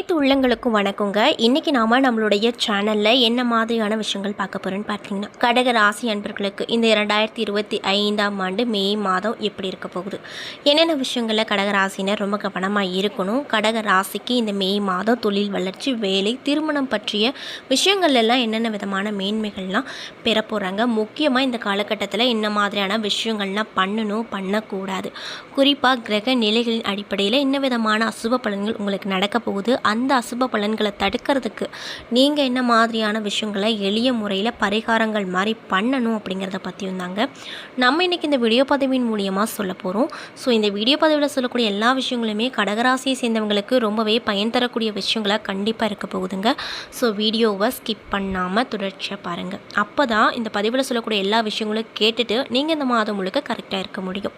அனைத்து உள்ளங்களுக்கும் வணக்கங்க. இன்றைக்கி நாம் நம்மளுடைய சேனலில் என்ன மாதிரியான விஷயங்கள் பார்க்க போகிறோன்னு பார்த்தீங்கன்னா கடக ராசி அன்பர்களுக்கு இந்த இரண்டாயிரத்தி இருபத்தி ஐந்தாம் ஆண்டு மே மாதம் எப்படி இருக்க போகுது? என்னென்ன விஷயங்களில் கடக ராசினர் ரொம்ப கவனமாக இருக்கணும்? கடக ராசிக்கு இந்த மே மாதம் தொழில் வளர்ச்சி வேலை திருமணம் பற்றிய விஷயங்கள் எல்லாம் என்னென்ன விதமான மேன்மைகள்லாம் பெற போகிறாங்க முக்கியமாக இந்த காலகட்டத்தில் என்ன மாதிரியான விஷயங்கள்லாம் பண்ணணும் பண்ணக்கூடாது? குறிப்பாக கிரக நிலைகளின் அடிப்படையில் என்ன விதமான அசுப பலன்கள் உங்களுக்கு நடக்க போகுது? அந்த அசுப பலன்களை தடுக்கிறதுக்கு நீங்கள் என்ன மாதிரியான விஷயங்களை எளிய முறையில் பரிகாரங்கள் மாதிரி பண்ணணும் அப்படிங்கிறத பற்றியும் தாங்க நம்ம இன்றைக்கி இந்த வீடியோ பதிவின் மூலியமாக சொல்ல போகிறோம் ஸோ இந்த வீடியோ பதிவில் சொல்லக்கூடிய எல்லா விஷயங்களுமே கடகராசியை சேர்ந்தவங்களுக்கு ரொம்பவே பயன் தரக்கூடிய விஷயங்களாக கண்டிப்பாக இருக்க போகுதுங்க. ஸோ வீடியோவை ஸ்கிப் பண்ணாமல் தொடர்ச்சியாக பாருங்கள் அப்போ தான் இந்த பதிவில் சொல்லக்கூடிய எல்லா விஷயங்களும் கேட்டுட்டு நீங்கள் இந்த மாதம் முழுக்க கரெக்டாக இருக்க முடியும்.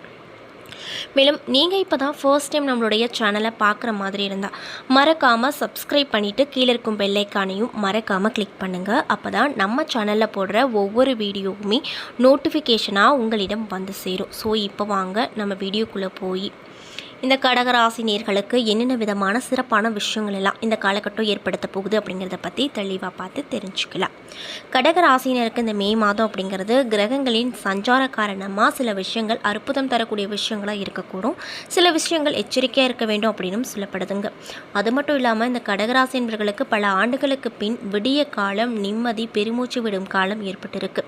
மேலும் நீங்கள் இப்போ தான் ஃபர்ஸ்ட் டைம் நம்மளுடைய சேனலை பார்க்குற மாதிரி இருந்தால் மறக்காமல் சப்ஸ்கிரைப் பண்ணிவிட்டு கீழே இருக்கும் பெல்லைக்கானையும் மறக்காமல் கிளிக் பண்ணுங்கள் அப்போ தான் நம்ம சேனலில் போடுற ஒவ்வொரு வீடியோவுமே நோட்டிஃபிகேஷனாக உங்களிடம் வந்து சேரும். ஸோ இப்போ வாங்க நம்ம வீடியோக்குள்ளே போய் இந்த கடகராசி நேர்களுக்கு என்னென்ன விதமான சிறப்பான விஷயங்கள் எல்லாம் இந்த காலகட்டம் ஏற்படுத்த போகுது அப்படிங்கிறத பற்றி தெளிவாக பார்த்து தெரிஞ்சுக்கலாம். கடகராசினருக்கு இந்த மே மாதம் அப்படிங்கிறது கிரகங்களின் சஞ்சார காரணமாக சில விஷயங்கள் அற்புதம் தரக்கூடிய விஷயங்களாக இருக்கக்கூடும். சில விஷயங்கள் எச்சரிக்கையாக இருக்க வேண்டும் அப்படின்னும் சொல்லப்படுதுங்க. அது மட்டும் இல்லாமல் இந்த கடகராசி என்பவர்களுக்கு பல ஆண்டுகளுக்கு பின் விடிய காலம் நிம்மதி பெருமூச்சு விடும் காலம் ஏற்பட்டிருக்கு.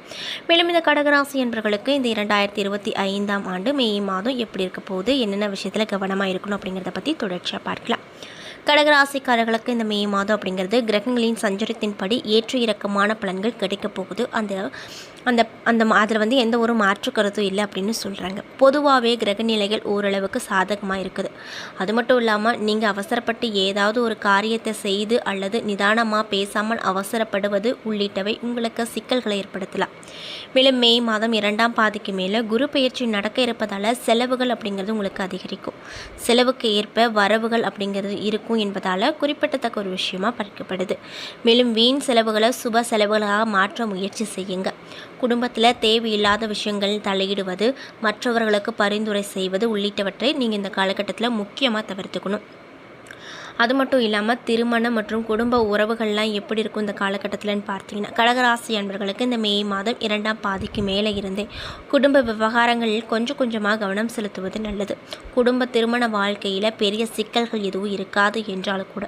மேலும் இந்த கடகராசி என்பவர்களுக்கு இந்த இரண்டாயிரத்தி இருபத்தி ஐந்தாம் ஆண்டு மே மாதம் எப்படி இருக்க போகுது? என்னென்ன விஷயத்தில் கவனமாக இருக்கணும் அப்படிங்கிறத பற்றி தொடர்ச்சியாக பார்க்கலாம். கடகராசிக்காரர்களுக்கு இந்த மே மாதம் அப்படிங்கிறது கிரகங்களின் சஞ்சரித்தின்படி ஏற்ற இறக்கமான பலன்கள் கிடைக்கப் போகுது. அந்த அந்த அந்த அதில் வந்து எந்த ஒரு மாற்று கருத்தும் இல்லை அப்படின்னு சொல்கிறாங்க பொதுவாகவே கிரகநிலைகள் ஓரளவுக்கு சாதகமாக இருக்குது. அது மட்டும் இல்லாமல் நீங்கள் அவசரப்பட்டு ஏதாவது ஒரு காரியத்தை செய்து அல்லது நிதானமாக பேசாமல் அவசரப்படுவது உள்ளிட்டவை உங்களுக்கு சிக்கல்களை ஏற்படுத்தலாம். மேலும் மே மாதம் இரண்டாம் பாதிக்கு மேலே குரு பயிற்சி நடக்க இருப்பதால் செலவுகள் அப்படிங்கிறது உங்களுக்கு அதிகரிக்கும். செலவுக்கு ஏற்ப வரவுகள் அப்படிங்கிறது இருக்கும் என்பதால் குறிப்பிடத்தக்க ஒரு விஷயமாக பார்க்கப்படுது மேலும் வீண் செலவுகளை சுப செலவுகளாக மாற்ற முயற்சி செய்யுங்க. குடும்பத்தில் தேவையில்லாத விஷயங்கள் தலையிடுவது மற்றவர்களுக்கு பரிந்துரை செய்வது உள்ளிட்டவற்றை நீங்கள் இந்த காலகட்டத்தில் முக்கியமாக தவிர்த்துக்கணும். அது மட்டும் இல்லாமல் திருமணம் மற்றும் குடும்ப உறவுகள்லாம் எப்படி இருக்கும் இந்த காலகட்டத்தில்னு பார்த்தீங்கன்னா கடகராசி அன்பர்களுக்கு இந்த மே மாதம் இரண்டாம் பாதிக்கு மேலே இருந்தே குடும்ப விவகாரங்களில் கொஞ்சம் கொஞ்சமாக கவனம் செலுத்துவது நல்லது. குடும்ப திருமண வாழ்க்கையில் பெரிய சிக்கல்கள் எதுவும் இருக்காது என்றாலும் கூட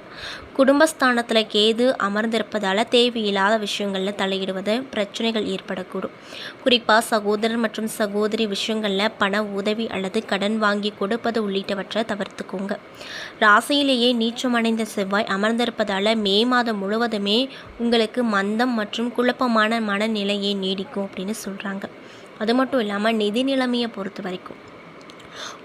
குடும்பஸ்தானத்தில் கேது அமர்ந்திருப்பதால் தேவையில்லாத விஷயங்களில் தலையிடுவது பிரச்சனைகள் ஏற்படக்கூடும். குறிப்பாக சகோதரர் மற்றும் சகோதரி விஷயங்களில் பண உதவி அல்லது கடன் வாங்கி கொடுப்பது உள்ளிட்டவற்றை தவிர்த்துக்கோங்க. ராசியிலேயே நீச்சமடைந்த செவ்வாய் அமர்ந்திருப்பதால் மே மாதம் முழுவதுமே உங்களுக்கு மந்தம் மற்றும் குழப்பமான மனநிலையை நீடிக்கும் அப்படின்னு சொல்கிறாங்க அது மட்டும் இல்லாமல் நிதி நிலைமையை பொறுத்த வரைக்கும்.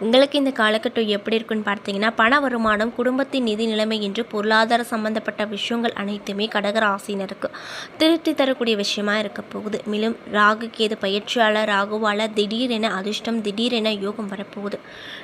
உங்களுக்கு இந்த காலகட்டம் எப்படி இருக்குன்னு பார்த்தீங்கன்னா பண வருமானம் குடும்பத்தின் நிதி நிலைமை என்று பொருளாதார சம்பந்தப்பட்ட விஷயங்கள் அனைத்துமே கடகராசினருக்கு திருப்தி தரக்கூடிய விஷயமா இருக்க போகுது. மேலும் ராகு கேது பயிற்சியாளர் ராகுவால் திடீரென அதிர்ஷ்டம் திடீரென யோகம் வரப்போகுது.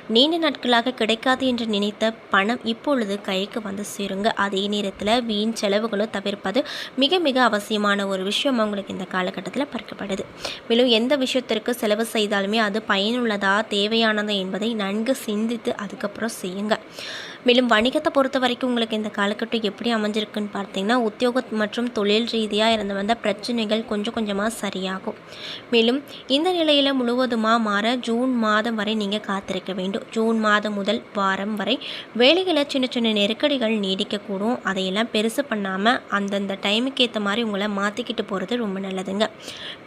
நீண்ட நாட்களாக கிடைக்காது என்று நினைத்த பணம் இப்பொழுது கைக்கு வந்து சேருங்க. அதே நேரத்தில் வீண் செலவுகளும் தவிர்ப்பது மிக மிக அவசியமான ஒரு விஷயம் உங்களுக்கு இந்த காலகட்டத்தில் பார்க்கப்படுது. மேலும் எந்த விஷயத்திற்கு செலவு செய்தாலுமே அது பயனுள்ளதா தேவையானதா என்பதை நன்கு சிந்தித்து அதுக்கப்புறம் செய்யுங்க மேலும் வணிகத்தை பொறுத்த வரைக்கும் உங்களுக்கு இந்த காலகட்டம் எப்படி அமைஞ்சிருக்குன்னு பார்த்தீங்கன்னா உத்தியோக மற்றும் தொழில் ரீதியாக இருந்து வந்த பிரச்சனைகள் கொஞ்சம் கொஞ்சமாக சரியாகும். மேலும் இந்த நிலையில் முழுவதுமாக மாற ஜூன் மாதம் வரை நீங்கள் காத்திருக்க வேண்டும். ஜூன் மாதம் முதல் வாரம் வரை வேலைகளை சின்ன சின்ன நெருக்கடிகள் நீடிக்கக்கூடும். அதையெல்லாம் பெருசு பண்ணாமல் அந்தந்த டைமுக்கு ஏற்ற மாதிரி உங்களை மாற்றிக்கிட்டு போகிறது ரொம்ப நல்லதுங்க.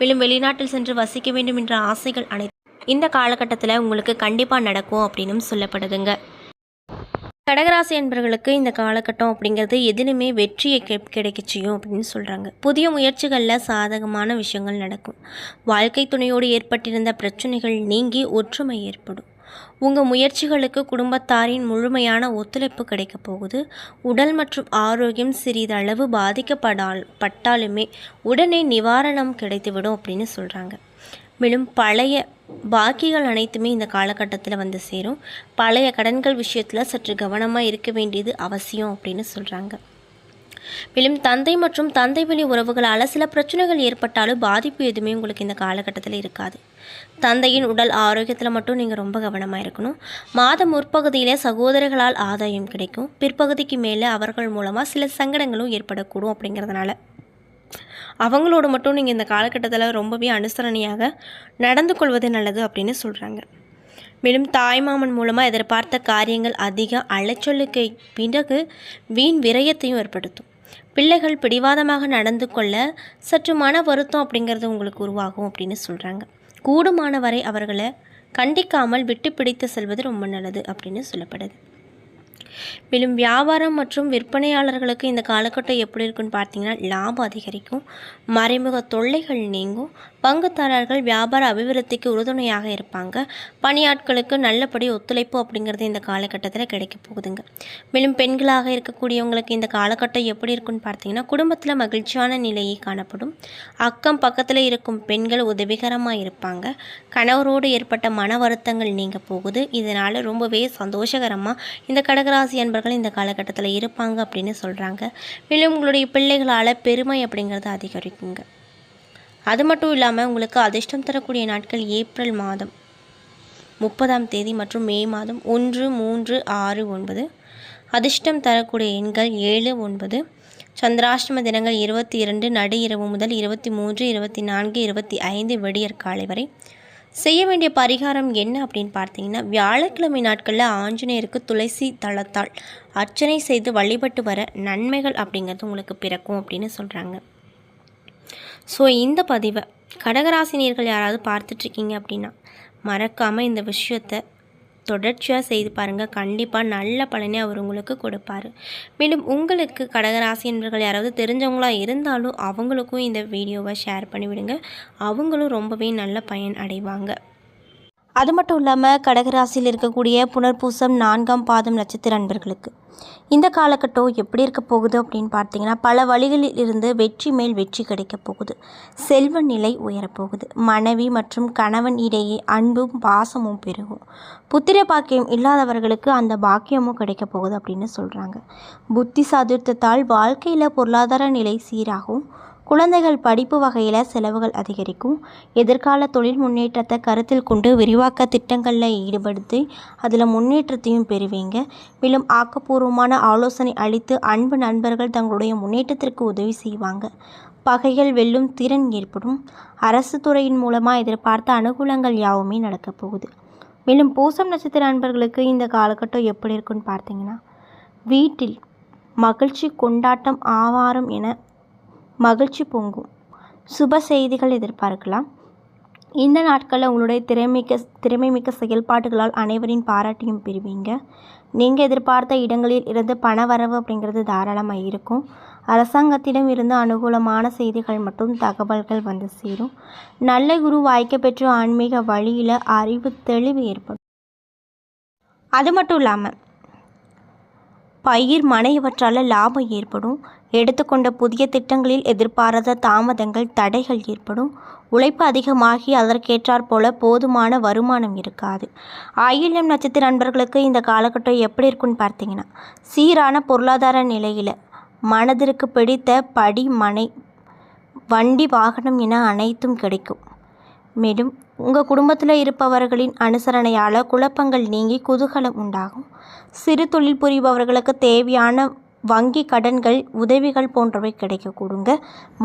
மேலும் வெளிநாட்டில் சென்று வசிக்க வேண்டும் என்ற ஆசைகள் அனைத்து இந்த காலகட்டத்தில் உங்களுக்கு கண்டிப்பாக நடக்கும் அப்படின்னும் சொல்லப்படுதுங்க. கடகராசி என்பவர்களுக்கு இந்த காலகட்டம் அப்படிங்கிறது எதிலுமே வெற்றியை கெ கிடைக்க அப்படின்னு சொல்கிறாங்க புதிய முயற்சிகளில் சாதகமான விஷயங்கள் நடக்கும். வாழ்க்கை துணையோடு ஏற்பட்டிருந்த பிரச்சனைகள் நீங்கி ஒற்றுமை ஏற்படும். உங்கள் முயற்சிகளுக்கு குடும்பத்தாரின் முழுமையான ஒத்துழைப்பு கிடைக்க போகுது. உடல் மற்றும் ஆரோக்கியம் சிறிதளவு பாதிக்கப்படால் பட்டாலுமே உடனே நிவாரணம் கிடைத்துவிடும் அப்படின்னு சொல்கிறாங்க மேலும் பழைய பாக்கிகள் அனைத்துமே இந்த காலகட்டத்தில் வந்து சேரும். பழைய கடன்கள் விஷயத்தில் சற்று கவனமாக இருக்க வேண்டியது அவசியம் அப்படின்னு சொல்கிறாங்க மேலும் தந்தை மற்றும் தந்தை வழி உறவுகளால் சில பிரச்சனைகள் ஏற்பட்டாலும் பாதிப்பு எதுவுமே உங்களுக்கு இந்த காலகட்டத்தில் இருக்காது. தந்தையின் உடல் ஆரோக்கியத்தில் மட்டும் நீங்கள் ரொம்ப கவனமாக இருக்கணும். மாதம் முற்பகுதியில் சகோதரர்களால் ஆதாயம் கிடைக்கும். பிற்பகுதிக்கு மேலே அவர்கள் மூலமாக சில சங்கடங்களும் ஏற்படக்கூடும் அப்படிங்கிறதுனால. அவங்களோட மட்டும் நீங்கள் இந்த காலகட்டத்தில் ரொம்பவே அனுசரணையாக நடந்து கொள்வது நல்லது அப்படின்னு சொல்கிறாங்க மேலும் தாய்மாமன் மூலமாக எதிர்பார்த்த காரியங்கள் அதிக அலைச்சலுக்கு பிறகு வீண் விரயத்தையும் ஏற்படுத்தும். பிள்ளைகள் பிடிவாதமாக நடந்து கொள்ள சற்று மன வருத்தம் அப்படிங்கிறது உங்களுக்கு உருவாகும் அப்படின்னு சொல்கிறாங்க கூடுமான வரை அவர்களை கண்டிக்காமல் விட்டு பிடித்து செல்வது ரொம்ப நல்லது அப்படின்னு சொல்லப்படுது. மேலும் வியாபாரம் மற்றும் விற்பனையாளர்களுக்கு இந்த காலகட்டம் எப்படி இருக்குன்னு பார்த்தீங்கன்னா லாபம் அதிகரிக்கும் மறைமுக தொல்லைகள் நீங்கும் பங்குதாரர்கள் வியாபார அபிவிருத்திக்கு உறுதுணையாக இருப்பாங்க. பணியாட்களுக்கு நல்லபடி ஒத்துழைப்பு அப்படிங்கிறது இந்த காலகட்டத்தில் கிடைக்க போகுதுங்க. மேலும் பெண்களாக இருக்கக்கூடியவங்களுக்கு இந்த காலகட்டம் எப்படி இருக்குன்னு பார்த்தீங்கன்னா குடும்பத்தில் மகிழ்ச்சியான நிலையை காணப்படும். அக்கம் பக்கத்தில் இருக்கும் பெண்கள் உதவிகரமாக இருப்பாங்க. கணவரோடு ஏற்பட்ட மன வருத்தங்கள் நீங்க போகுது. இதனால் ரொம்பவே சந்தோஷகரமாக இந்த கடகராசி அன்பர்கள் இந்த காலகட்டத்தில் இருப்பாங்க அப்படின்னு சொல்கிறாங்க மேலும் உங்களுடைய பிள்ளைகளால் பெருமை அப்படிங்கிறது அதிகரிக்குங்க. அது மட்டும் இல்லாமல் உங்களுக்கு அதிர்ஷ்டம் தரக்கூடிய நாட்கள் ஏப்ரல் மாதம் முப்பதாம் தேதி மற்றும் மே மாதம் ஒன்று மூன்று ஆறு ஒன்பது. அதிர்ஷ்டம் தரக்கூடிய எண்கள் ஏழு ஒன்பது. சந்திராஷ்டம தினங்கள் இருபத்தி இரண்டு நடு இரவு முதல் இருபத்தி மூன்று இருபத்தி நான்கு இருபத்தி ஐந்து விடியற்காலை வரை. செய்ய வேண்டிய பரிகாரம் என்ன அப்படின்னு பார்த்தீங்கன்னா வியாழக்கிழமை நாட்களில் ஆஞ்சநேயருக்கு துளசி தளத்தால் அர்ச்சனை செய்து வழிபட்டு வர நன்மைகள் அப்படிங்கிறது உங்களுக்கு பிறக்கும் அப்படின்னு சொல்கிறாங்க ஸோ இந்த பதிவை கடகராசினியர்கள் யாராவது பார்த்துட்ருக்கீங்க அப்படின்னா மறக்காமல் இந்த விஷயத்தை தொடர்ச்சியாக செய்து பாருங்கள் கண்டிப்பாக நல்ல பலனை அவர் உங்களுக்கு கொடுப்பாரு. மேலும் உங்களுக்கு கடகராசி என்பவர்கள் யாராவது தெரிஞ்சவங்களாக இருந்தாலும் அவங்களுக்கும் இந்த வீடியோவை ஷேர் பண்ணிவிடுங்க. அவங்களும் ரொம்பவே நல்ல பயன் அடைவாங்க. அது மட்டும் இல்லாமல் கடகராசியில் இருக்கக்கூடிய புனர்பூசம் நான்காம் பாதம் நட்சத்திர அன்பர்களுக்கு. இந்த காலகட்டம் எப்படி இருக்க போகுது அப்படின்னு பார்த்தீங்கன்னா பல வழிகளில் இருந்து வெற்றி மேல் வெற்றி கிடைக்க போகுது. செல்வ நிலை உயரப்போகுது மனைவி மற்றும் கணவன் இடையே அன்பும் பாசமும் பெருகும். புத்திர பாக்கியம் இல்லாதவர்களுக்கு அந்த பாக்கியமும் கிடைக்க போகுது அப்படின்னு சொல்கிறாங்க புத்தி சாதுர்த்தத்தால் வாழ்க்கையில் பொருளாதார நிலை சீராகும். குழந்தைகள் படிப்பு வகையில் செலவுகள் அதிகரிக்கும். எதிர்கால தொழில் முன்னேற்றத்தை கருத்தில் கொண்டு விரிவாக்க திட்டங்களில் ஈடுபடுத்தி அதில் முன்னேற்றத்தையும் பெறுவீங்க. மேலும் ஆக்கப்பூர்வமான ஆலோசனை அளித்து அன்பு நண்பர்கள் தங்களுடைய முன்னேற்றத்திற்கு உதவி செய்வாங்க. பகைகள் வெல்லும் திறன் ஏற்படும். அரசு துறையின் மூலமாக எதிர்பார்த்த அனுகூலங்கள் யாவுமே நடக்கப் போகுது. மேலும் பூசம் நட்சத்திர நண்பர்களுக்கு இந்த காலகட்டம் எப்படி இருக்குன்னு பார்த்தீங்கன்னா வீட்டில் மகிழ்ச்சி கொண்டாட்டம் ஆவாரம் என மகிழ்ச்சி பொங்கும். சுப செய்திகள் எதிர்பார்க்கலாம். இந்த நாட்களில் உங்களுடைய திறமைக்க திறமைமிக்க செயல்பாடுகளால் அனைவரின் பாராட்டியும் பெறுவீங்க. நீங்கள் எதிர்பார்த்த இடங்களில் இருந்து பண வரவு அப்படிங்கிறது தாராளமாக இருக்கும். அரசாங்கத்திடம் இருந்து அனுகூலமான செய்திகள் மற்றும் தகவல்கள் வந்து சேரும். நல்ல குரு வாய்க்க பெற்று ஆன்மீக வழியில் அறிவு தெளிவு ஏற்படும். அது மட்டும் இல்லாமல் பயிர் மனை இவற்றால் லாபம் ஏற்படும். எடுத்துக்கொண்ட புதிய திட்டங்களில் எதிர்பாராத தாமதங்கள் தடைகள் ஏற்படும். உழைப்பு அதிகமாகி அதற்கேற்றாற் போல போதுமான வருமானம் இருக்காது. ஆயில்யம் நட்சத்திர நண்பர்களுக்கு இந்த காலகட்டம் எப்படி இருக்குன்னு பார்த்தீங்கன்னா சீரான பொருளாதார நிலையில் மனதிற்கு பிடித்த படி மனை வண்டி வாகனம் என அனைத்தும் கிடைக்கும். மேலும் உங்கள் குடும்பத்தில் இருப்பவர்களின் அனுசரணையால் குழப்பங்கள் நீங்கி குதூகலம் உண்டாகும். சிறு தொழில் புரிபவர்களுக்கு தேவையான வங்கி கடன்கள் உதவிகள் போன்றவை கிடைக்கக்கூடுங்க.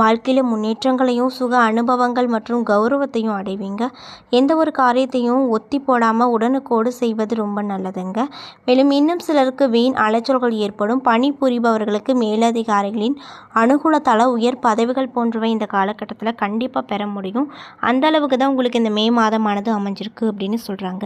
வாழ்க்கையில் முன்னேற்றங்களையும் சுக அனுபவங்கள் மற்றும் கௌரவத்தையும் அடைவீங்க. எந்த ஒரு காரியத்தையும் ஒத்தி போடாமல் உடனுக்கோடு செய்வது ரொம்ப நல்லதுங்க. மேலும் இன்னும் சிலருக்கு வீண் அலைச்சல்கள் ஏற்படும். பணி புரிபவர்களுக்கு மேலதிகாரிகளின் அனுகூலத்தால் உயர் பதவிகள் போன்றவை இந்த காலகட்டத்தில் கண்டிப்பாக பெற முடியும். அந்த அளவுக்கு தான் உங்களுக்கு இந்த மே மாதமானது அமைஞ்சிருக்கு அப்படின்னு சொல்கிறாங்க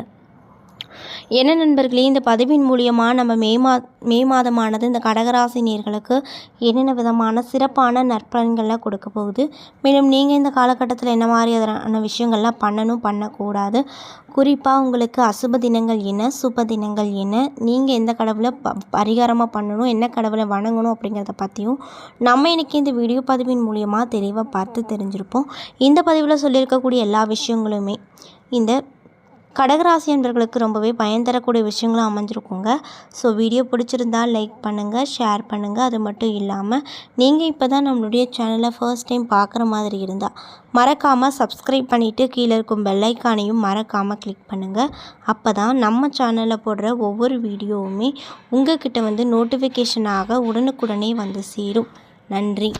என்ன நண்பர்களே இந்த பதிவின் மூலியமாக நம்ம மே மா மே மாதமானது இந்த கடகராசி நேர்களுக்கு என்னென்ன விதமான சிறப்பான நற்பலன்கள்லாம் கொடுக்க போகுது. மேலும் நீங்கள் இந்த காலகட்டத்தில் என்ன மாதிரி மாதிரியான விஷயங்கள்லாம் பண்ணணும் பண்ணக்கூடாது. குறிப்பாக உங்களுக்கு அசுப தினங்கள் என்ன சுப தினங்கள் என்ன நீங்கள் எந்த கடவுளை ப பரிகாரமாக பண்ணணும் என்ன கடவுளை வணங்கணும் அப்படிங்கிறத பற்றியும் நம்ம இன்றைக்கி இந்த வீடியோ பதிவின் மூலியமாக தெளிவாக பார்த்து தெரிஞ்சிருப்போம். இந்த பதிவில் சொல்லியிருக்கக்கூடிய எல்லா விஷயங்களுமே இந்த கடகராசி என்பர்களுக்கு ரொம்பவே பயன் தரக்கூடிய விஷயங்களும் அமைஞ்சிருக்குங்க. ஸோ வீடியோ பிடிச்சிருந்தா லைக் பண்ணுங்கள் ஷேர் பண்ணுங்கள் அது மட்டும் இல்லாமல் நீங்கள் இப்போ தான் நம்மளுடைய சேனலை ஃபர்ஸ்ட் டைம் பார்க்குற மாதிரி இருந்தால் மறக்காமல் சப்ஸ்கிரைப் பண்ணிவிட்டு கீழே இருக்கும் பெல்லைக்கானையும் மறக்காமல் கிளிக் பண்ணுங்கள் அப்போ தான் நம்ம சேனலில் போடுற ஒவ்வொரு வீடியோவுமே உங்கள் கிட்ட வந்து நோட்டிஃபிகேஷனாக உடனுக்குடனே வந்து சேரும். நன்றி.